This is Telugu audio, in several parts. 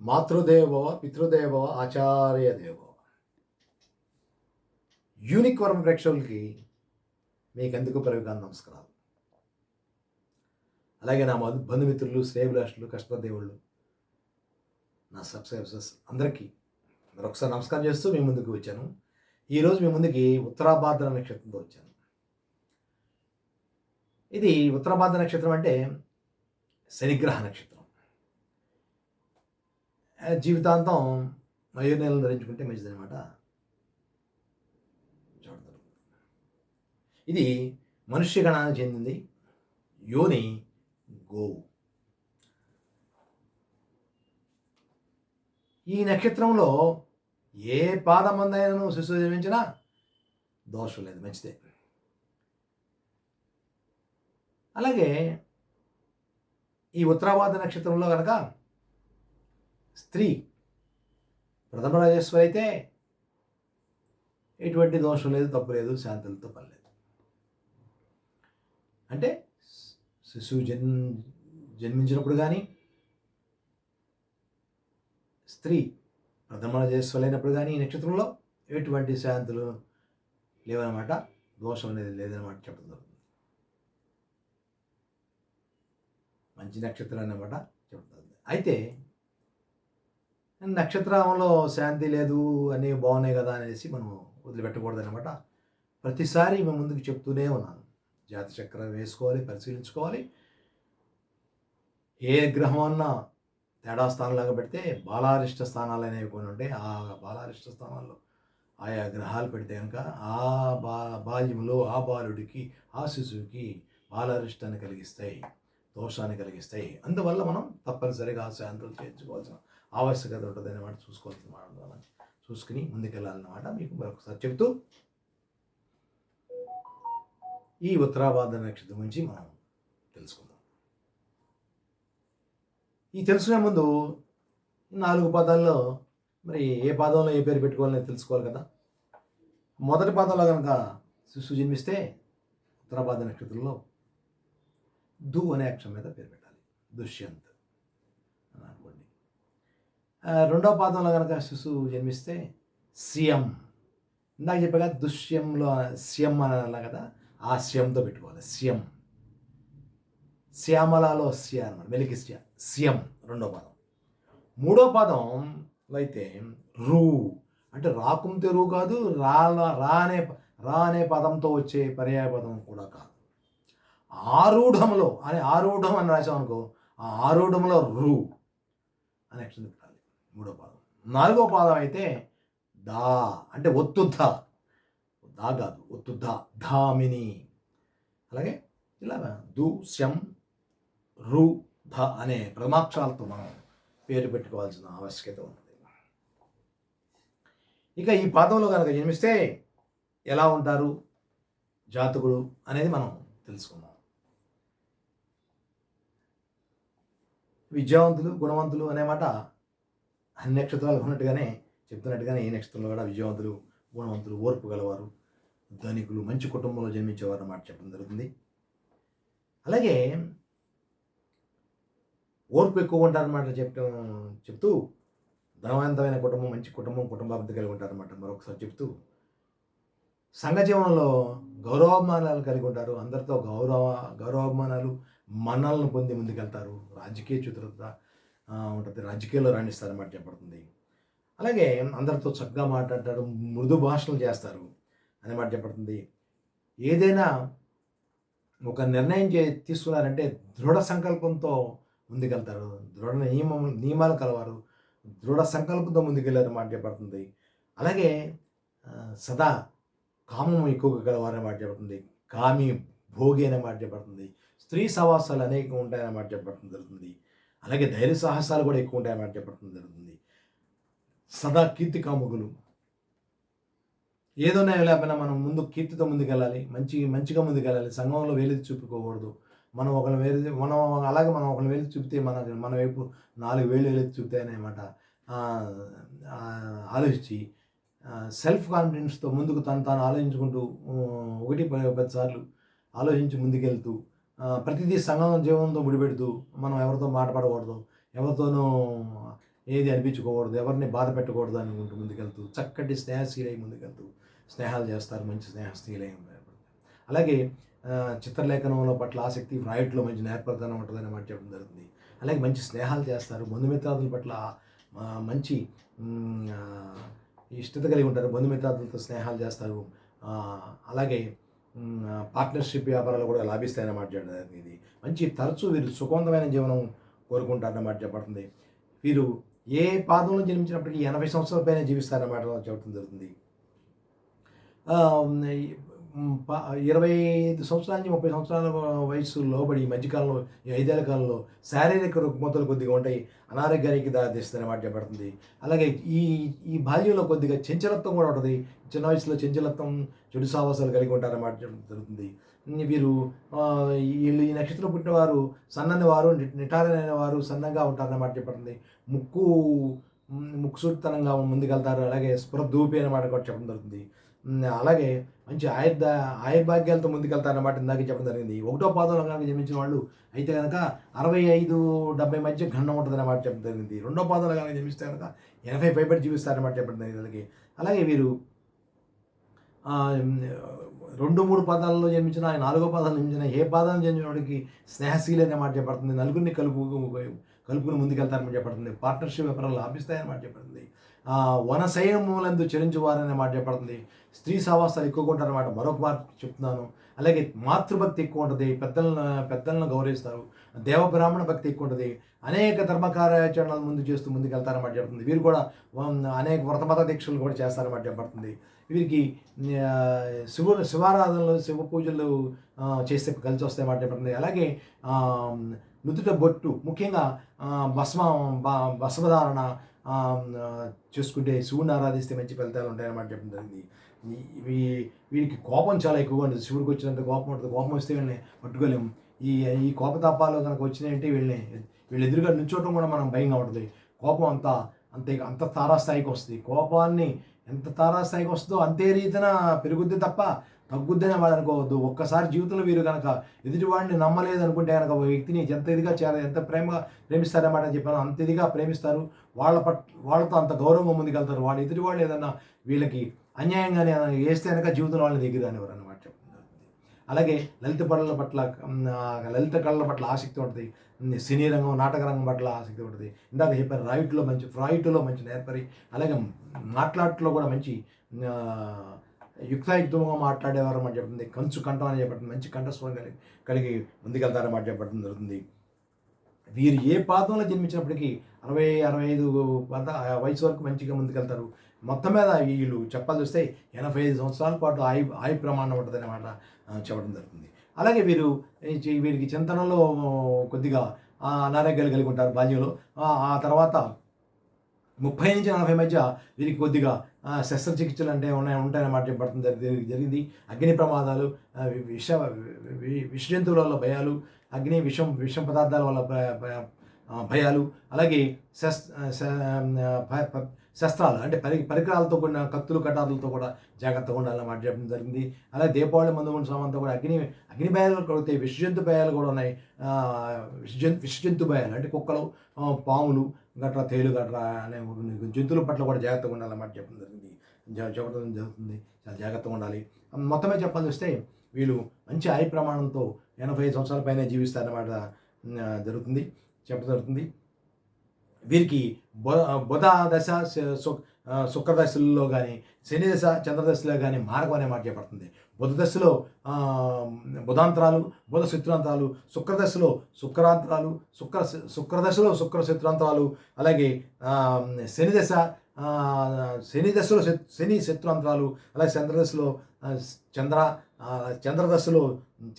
మాతృదేవో పితృదేవో ఆచార్య దేవో. యూనిక్ వరం ప్రేక్షకులకి మీకెందుకు పరివిగా నమస్కారాలు? అలాగే నా మధు బంధుమిత్రులు శ్రేయభిలాషులు కష్టదేవుళ్ళు నా సబ్స్క్రైబర్స్ అందరికీ మరొకసారి నమస్కారం చేస్తూ మీ ముందుకు వచ్చాను. ఈరోజు మీ ముందుకి ఉత్తరాభాద్ర నక్షత్రంతో వచ్చాను. ఇది ఉత్తరాభాద్ర నక్షత్రం అంటే శనిగ్రహ నక్షత్రం. జీవితాంతం మయూర్ నెలలు ధరించుకుంటే మంచిదనమాట చూడతారు ఇది మనుష్య గణానికి చెందింది యోని గోవు ఈ నక్షత్రంలో ఏ పాదమందైనను శిశువు జన్మించినా దోషం లేదు మంచిదే. అలాగే ఈ ఉత్తరావాద నక్షత్రంలో కనుక స్త్రీ ప్రథమ రాజేశ్వరి అయితే ఎటువంటి దోషం లేదు తప్పు లేదు శాంతులతో పని లేదు. అంటే శిశువు జన్ జన్మించినప్పుడు కానీ స్త్రీ ప్రథమ రాజేశ్వరి అయినప్పుడు కానీ ఈ నక్షత్రంలో ఎటువంటి శాంతులు లేవన్నమాట దోషం అనేది లేదన్నమాట చెప్పడం జరుగుతుంది. మంచి నక్షత్రం అన్నమాట చెప్తుంది అయితే నక్షత్రంలో శాంతి లేదు అన్నీ బాగున్నాయి కదా అనేసి మనం వదిలిపెట్టకూడదు అనమాట ప్రతిసారి మేము ముందుకు చెప్తూనే ఉన్నాను. జాతి చక్రం వేసుకోవాలి పరిశీలించుకోవాలి. ఏ గ్రహం అన్నా తేడా స్థానంలాగా పెడితే బాలారిష్ట స్థానాలు అనేవి కొన్ని ఉంటాయి. ఆ బాలారిష్ట స్థానాల్లో ఆయా గ్రహాలు పెడితే కనుక ఆ బా బాల్యంలో ఆ బాలుడికి ఆ శిశువుకి బాలారిష్టాన్ని కలిగిస్తాయి దోషాన్ని కలిగిస్తాయి. అందువల్ల మనం తప్పనిసరిగా ఆ శాంతులు చేర్చుకోవాల్సిన ఆవశ్యకత ఉంటుంది అన్నమాట చూసుకోవాల్సిన మాట చూసుకుని ముందుకెళ్ళాలన్నమాట. మీకు మరొకసారి చెప్తూ ఈ ఉత్తరాభాద్ర నక్షత్రం గురించి మనం తెలుసుకుందాం. ఈ తెలుసుకునే ముందు నాలుగు పదాల్లో మరి ఏ పాదంలో ఏ పేరు పెట్టుకోవాలని తెలుసుకోవాలి కదా. మొదటి పాదంలో కనుక శిశువు జన్మిస్తే ఉత్తరాభాద్ర నక్షత్రంలో దు అనే అక్షరం మీద పేరు పెట్టాలి. దుష్యంత్ అని అనుకోండి. రెండవ పాదంలో కనుక శిశువు జన్మిస్తే సీఎం ఇందాక చెప్పగా దుష్యంలో సీఎం అని కదా ఆ సీఎంతో పెట్టుకోవాలి. సీఎం శ్యామలలో సియా అనమాట వెలికి సియా సీఎం రెండో పదం. మూడో పదంలో అయితే రూ అంటే రాకుంటే రూ కాదు రా రా అనే రా అనే పదంతో వచ్చే పర్యాయ పదం కూడా కాదు. ఆరూఢంలో అనే ఆరూఢం అని రాసాం అనుకో ఆ ఆరూఢంలో రూ అని మూడో పాదం. నాలుగో పాదం అయితే దా అంటే ఒత్తుద్ధ దా కాదు ఒత్తుద్ధ ధామిని. అలాగే ఇలా దు శం రు ధ అనే ప్రమాక్షాలతో మనం పేరు పెట్టుకోవాల్సిన ఆవశ్యకత ఉన్నది. ఇక ఈ పాదంలో కనుక జన్మిస్తే ఎలా ఉంటారు? జాతకుడు అనేది మనం తెలుసుకుందాం. విద్యావంతులు గుణవంతులు అనే మాట అన్ని నక్షత్రాలు ఉన్నట్టుగానే చెప్తున్నట్టుగానే ఈ నక్షత్రంలో కూడా విజయవంతులు గుణవంతులు ఓర్పు గలవారు ధనికులు మంచి కుటుంబంలో జన్మించేవారు అన్నమాట చెప్పడం జరుగుతుంది. అలాగే ఓర్పు ఎక్కువ ఉంటారన్నమాట చెప్పడం చెప్తూ ధనవంతమైన కుటుంబం మంచి కుటుంబం కుటుంబాభివృద్ధి కలిగి ఉంటారన్నమాట మరొకసారి చెప్తూ సంఘ జీవనంలో గౌరవాభిమానాలు కలిగి ఉంటారు. అందరితో గౌరవ గౌరవాభిమానాలు మన్నలను పొంది ముందుకెళ్తారు. రాజకీయ చతురత ఉంటుంది. రాజకీయాల్లో రాణిస్తారన్నమాట చెప్పబడుతుంది. అలాగే అందరితో చక్కగా మాట్లాడతారు మృదు భాషలు చేస్తారు అనే మాట చెప్పబడుతుంది. ఏదైనా ఒక నిర్ణయం చే తీసుకున్నారంటే దృఢ సంకల్పంతో ముందుకెళ్తారు. దృఢ నియమం నియమాలు కలవారు. దృఢ సంకల్పంతో ముందుకెళ్ళారు మాట చెప్పబడుతుంది. అలాగే సదా కామం ఎక్కువగా కలవారని మాట చెప్పబడుతుంది. కామి భోగి అనే మాట చెప్పబడుతుంది. స్త్రీ సవాసాలు అనేకం ఉంటాయని మాట చెప్పడం జరుగుతుంది అలాగే ధైర్య సాహసాలు కూడా ఎక్కువ ఉంటాయి మాట చెప్పడం జరుగుతుంది. సదా కీర్తి కాముగులు ఏదోనే లేకపోయినా మనం ముందు కీర్తితో ముందుకెళ్ళాలి మంచి మంచిగా ముందుకెళ్ళాలి సంఘంలో వేలు చూపుకోకూడదు. మనం ఒకరిని వేలు మనం అలాగే మనం ఒకరిని వేలు చూపితే మన మన వైపు నాలుగు వేలు వేలు చూపుతాయన్నమాట అనమాట ఆలోచించి సెల్ఫ్ కాన్ఫిడెన్స్తో ముందుకు తను తాను ఆలోచించుకుంటూ ఒకటి పది సార్లు ఆలోచించి ముందుకెళ్తూ ప్రతిదీ సంఘం జీవనంతో ముడిపెడుతూ మనం ఎవరితో మాట్లాడకూడదు ఎవరితోనూ ఏది అనిపించుకోకూడదు ఎవరిని బాధ పెట్టకూడదు అనుకుంటూ ముందుకెళ్తూ చక్కటి స్నేహశీలై ముందుకెళ్తూ స్నేహాలు చేస్తారు మంచి స్నేహశీలై అలాగే చిత్రలేఖనంలో పట్ల ఆసక్తి రాయట్లో మంచి నేర్పరితనం ఉంటుందని మాట చెప్పడం జరుగుతుంది. అలాగే మంచి స్నేహాలు చేస్తారు బంధుమిత్రాదుల పట్ల మంచి ఇష్టత కలిగి ఉంటారు బంధుమిత్రాదులతో స్నేహాలు చేస్తారు. అలాగే పార్ట్నర్షిప్ వ్యాపారాలు కూడా లాభిస్తాయన్నమాట జరిగింది. ఇది మంచి తరచూ వీరు సుఖవంతమైన జీవనం కోరుకుంటారన్నమాట చెప్పబడుతుంది. వీరు ఏ పాదంలో జన్మించినప్పటికీ ఎనభై సంవత్సరాల పైన జీవిస్తారన్నమాట చెప్పడం జరుగుతుంది. ఇరవై ఐదు సంవత్సరాల నుంచి ముప్పై సంవత్సరాల వయసు లోబడి ఈ మధ్యకాలంలో ఈ ఐదేళ్ళ కాలంలో శారీరక రుగ్మతలు కొద్దిగా ఉంటాయి అనారోగ్యానికి దారితీస్తుంది అన్నమాట చెప్పబడుతుంది. అలాగే ఈ ఈ బాల్యంలో కొద్దిగా చంచలత్వం కూడా ఉంటుంది. చిన్న వయసులో చంచలత్వం చెడు సావాసాలు కలిగి ఉంటారన్నమాట చెప్పడం జరుగుతుంది. వీరు వీళ్ళు ఈ నక్షత్రం పుట్టిన వారు సన్నని వారు ని- నిటారైన వారు సన్నగా ఉంటారన్నమాట చెప్పండి ముక్కు ఉమ్, ముక్కుసూటితనంగా ముందుకెళ్తారు. అలాగే స్పృహదూపి అన్నమాట కూడా చెప్పడం జరుగుతుంది. అలాగే మంచి ఆయుర్ద ఆయుర్భాగ్యాలతో ముందుకెళ్తారన్నమాట ఇందాక చెప్పడం జరిగింది. ఒకటో పాదంలో కనుక జన్మించిన వాళ్ళు అయితే కనుక అరవై ఐదు డెబ్బై మధ్య గండం ఉంటుందన్నమాట చెప్పడం జరిగింది. రెండో పాదంలో కనుక జన్మిస్తే కనుక ఎనభై పైబడి జీవిస్తారన్నమాట చెప్పడం జరిగింది. అలాగే అలాగే వీరు రెండు మూడు పదాలలో జన్మించిన నాలుగో పదాలు జన్మించిన ఏ పాదాలను జన్మించినప్పటికీ స్నేహశీలి అనే మాట చెప్పబడుతుంది. నలుగురిని కలుపు కలుపుకుని ముందుకెళ్తారని చెప్పబడుతుంది. పార్ట్నర్షిప్ వ్యాపారాలు లాభిస్తాయని మాట చెప్పబడుతుంది. ఆ, వనశయములందు చెరించువారనే మాట చెప్పబడుతుంది. స్త్రీ సావాసాలు ఎక్కువగా ఉంటారన్నమాట మరొక మాట చెప్తున్నాను. అలాగే మాతృభక్తి ఎక్కువ ఉంటుంది. పెద్దలను పెద్దలను గౌరవిస్తారు. దేవబ్రాహ్మణ భక్తి ఎక్కువ ఉంటుంది. అనేక ధర్మ కార్యాచరణలు ముందు చేస్తూ ముందుకెళ్తారన్నమాట చెప్తుంది వీరు కూడా అనేక వ్రతమత దీక్షలు కూడా చేస్తారన్నమాట చెప్పబడుతుంది. వీరికి ఆ, శివ శివారాధనలు శివ పూజలు చేస్తే కలిసి వస్తాయి చెప్పబడుతుంది అలాగే నుదుట బొట్టు ముఖ్యంగా భస్మ భస్మధారణ చూసుకుంటే శివుని ఆరాధిస్తే మంచి ఫలితాలు ఉంటాయన్నమాట చెప్పడం జరిగింది. వీరికి కోపం చాలా ఎక్కువగా ఉంటుంది. శివుడికి వచ్చినంత కోపం ఉంటుంది. కోపం వస్తే వీళ్ళని పట్టుకోలేము ఈ ఈ కోపతాపాలు కనుక వచ్చినాయంటే వీళ్ళని వీళ్ళు ఎదురుగా నుంచోవటం కూడా మనం భయంగా ఉంటుంది. కోపం అంత అంతే అంత తారాస్థాయికి వస్తుంది. కోపాన్ని ఎంత తారాస్థాయికి వస్తుందో అంతే రీతిన పెరుగుద్ది తప్ప తగ్గుద్దని వాడు అనుకోవద్దు. ఒక్కసారి జీవితంలో వీరు కనుక ఎదుటివాడిని నమ్మలేదు అనుకుంటే కనుక ఒక వ్యక్తిని ఎంత ఇదిగా చేయాలి ఎంత ప్రేమగా ప్రేమిస్తారన్నమాట అని చెప్పాను. అంత ఇదిగా ప్రేమిస్తారు. వాళ్ళ పట్ వాళ్ళతో అంత గౌరవం ముందుకెళ్తారు. వాళ్ళు ఎదుటివాళ్ళు ఏదన్నా వీళ్ళకి అన్యాయంగానే వేస్తే కనుక జీవితంలో వాళ్ళని దగ్గర అనేవారు అనమాట అలాగే లలిత పనుల పట్ల లలిత కళల పట్ల ఆసక్తి ఉంటుంది. సినీ రంగం నాటక రంగం పట్ల ఆసక్తి ఉంటుంది. ఇందాక చెప్పారు రాయిట్లో మంచి ఫ్రాయిట్లో మంచి నేర్పరి. అలాగే మాట్లాడటంలో కూడా మంచి యుక్తాయుక్తంగా మాట్లాడేవారు అన్నమాట చెప్తుంది. కంచు కంఠం అని చెప్పబడుతుంది. మంచి కంఠస్వరం కలిగి కలిగి ముందుకెళ్తారన్నమాట చెప్పడం జరుగుతుంది. వీరు ఏ పాదంలో జన్మించినప్పటికీ అరవై అరవై ఐదు పద వయసు వరకు మంచిగా ముందుకెళ్తారు. మొత్తం మీద వీళ్ళు చెప్పాల్సి వస్తే ఎనభై ఐదు సంవత్సరాల పాటు ఆయు ఆయు ప్రమాణం ఉంటుంది అనమాట చెప్పడం జరుగుతుంది. అలాగే వీరు వీరికి చింతనలో కొద్దిగా అనారోగ్యాలు కలిగి ఉంటారు బాల్యంలో. ఆ, తర్వాత ముప్పై నుంచి నలభై మధ్య వీరికి కొద్దిగా శస్త్రచికిత్సలు అంటే ఉన్నాయి ఉంటాయన్నమాట చెప్పడం జరిగి- జరిగింది. అగ్ని ప్రమాదాలు విష విష జంతువుల వల్ల భయాలు అగ్ని విషం విషం పదార్థాల వల్ల భయాలు అలాగే శస్ శస్త్రాలు అంటే పరి పరికరాలతో కూడిన కత్తులు కటారులతో కూడా జాగ్రత్తగా ఉండాలన్నమాట చెప్పడం జరిగింది. అలాగే దీపావళి మందు ఉన్న కూడా అగ్ని అగ్ని భయాలు కూడా విషజంతు భయాలు కూడా ఉన్నాయి. విషజంతు విషజంతు భయాలు అంటే కుక్కలు పాములు గట్రా తేలు గట్రా అనే జంతువుల పట్ల కూడా జాగ్రత్తగా ఉండాలన్నమాట చెప్పడం జరిగింది. చెప్పడం జరుగుతుంది. చాలా జాగ్రత్తగా ఉండాలి. మొత్తమే చెప్పాల్సి వస్తే వీళ్ళు మంచి ఆయు ప్రమాణంతో ఎనభై ఐదు సంవత్సరాల పైన జీవిస్తారన్నమాట జరుగుతుంది. చెప్పడం జరుగుతుంది. వీరికి బుధ దశ శుక్రదశల్లో కానీ శని దశ చంద్రదశలో కానీ మార్గం అనే మాట చెప్పబడుతుంది. బుధ దశలో బుధాంతరాలు బుధ శత్రుంతరాలు శుక్రదశలో శుక్రాంతరాలు శుక్ర శుక్రదశలో శుక్ర శత్రుంతరాలు అలాగే శనిదశ శని దశ శని దశలో శని శత్రుంతరాలు అలాగే చంద్రదశలో చంద్ర చంద్రదశలో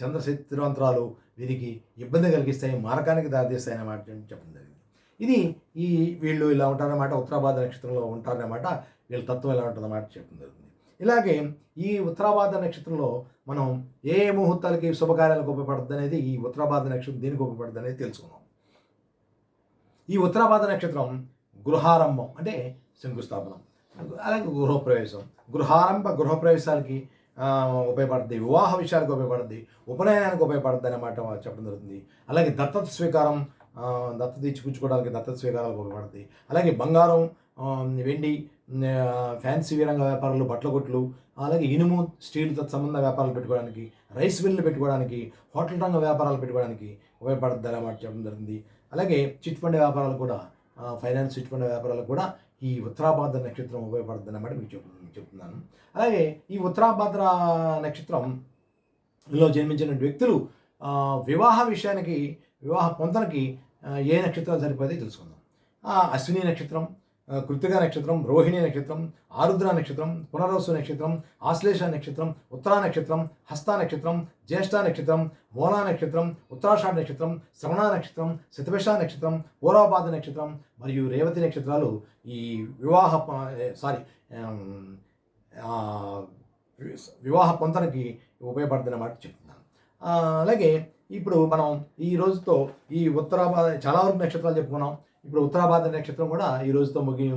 చంద్ర శత్రుంతరాలు వీరికి ఇబ్బంది కలిగిస్తాయి మారకానికి దారితీస్తాయి అన్నమాట చెప్పడం జరిగింది ఇది ఈ వీళ్ళు ఇలా ఉంటారన్నమాట ఉత్తరాబాద నక్షత్రంలో ఉంటారన్నమాట వీళ్ళ తత్వం ఎలా ఉంటుందన్నమాట చెప్పడం జరుగుతుంది. ఇలాగే ఈ ఉత్తరాబాద నక్షత్రంలో మనం ఏ ఏ ముహూర్తాలకి శుభకార్యాలకు ఉపయోగపడుతుంది అనేది ఈ ఉత్తరాబాద నక్షత్రం దేనికి ఉపయోగపడుతుంది అనేది తెలుసుకున్నాం ఈ ఉత్తరాబాద నక్షత్రం గృహారంభం అంటే శంకుస్థాపనం అలాగే గృహప్రవేశం. గృహారంభ గృహప్రవేశాలకి ఉపయోగపడుతుంది వివాహ విషయాలకు ఉపయోగపడుతుంది ఉపనయనానికి ఉపయోగపడుతుంది అన్నమాట చెప్పడం జరుగుతుంది. అలాగే దత్తత స్వీకారం దత్తత ఇచ్చిపుచ్చుకోవడానికి దత్తత స్వీకారాలకు ఉపయోగపడుతుంది అలాగే బంగారం వెండి ఫ్యాన్సీ రంగ వ్యాపారాలు బట్టల కొట్లు అలాగే ఇనుము స్టీల్ తత్సంబంధ వ్యాపారాలు పెట్టుకోవడానికి రైస్ మిల్లు పెట్టుకోవడానికి హోటల్ రంగ వ్యాపారాలు పెట్టుకోవడానికి ఉపయోగపడుతుంది అన్నమాట చెప్పడం జరిగింది. అలాగే చిట్ ఫండ్ వ్యాపారాలు కూడా ఫైనాన్స్ చిట్ ఫండ్ వ్యాపారాలు కూడా ఈ ఉత్తరాభాద్ర నక్షత్రం ఉపయోగపడుతుంది అన్నమాట మీకు చెప్ చెప్తున్నాను. అలాగే ఈ ఉత్తరాభాద్ర నక్షత్రంలో జన్మించిన వ్యక్తులు వివాహ విషయానికి వివాహ పొంతనకి ఏ నక్షత్రాలు సరిపోతే తెలుసుకుందాం. ఆ, అశ్విని నక్షత్రం కృతిక నక్షత్రం రోహిణి నక్షత్రం ఆరుద్ర నక్షత్రం పునరోసు నక్షత్రం ఆశ్లేష నక్షత్రం ఉత్తరా నక్షత్రం హస్త నక్షత్రం జ్యేష్ఠ నక్షత్రం మోనా నక్షత్రం ఉత్తరాషాఢ నక్షత్రం శ్రవణ నక్షత్రం శతభిష నక్షత్రం పూర్వపాద నక్షత్రం మరియు రేవతి నక్షత్రాలు ఈ వివాహ సారీ వివాహ పొంతనకి ఉపయోగపడుతున్నమాట చెప్తున్నాను. అలాగే ఇప్పుడు మనం ఈ రోజుతో ఈ ఉత్తరాభాద చాలా వరకు నక్షత్రాలు చెప్పుకున్నాం. ఇప్పుడు ఉత్తరాభాద నక్షత్రం కూడా ఈ రోజుతో ముగి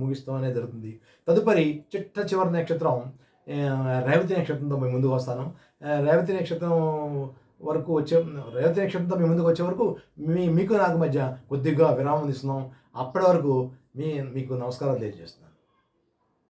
ముగిస్తాం అనేది జరుగుతుంది. తదుపరి చిట్ట చివరి నక్షత్రం రేవతి నక్షత్రంతో మేము ముందుకు వస్తాను. రేవతి నక్షత్రం వరకు వచ్చే రేవతి నక్షత్రంతో మేము ముందుకు వచ్చే వరకు మీ మీకు నాకు మధ్య కొద్దిగా విరామం తీస్తున్నాం అప్పటి వరకు మీ మీకు నమస్కారాలు తెలియజేస్తున్నాను.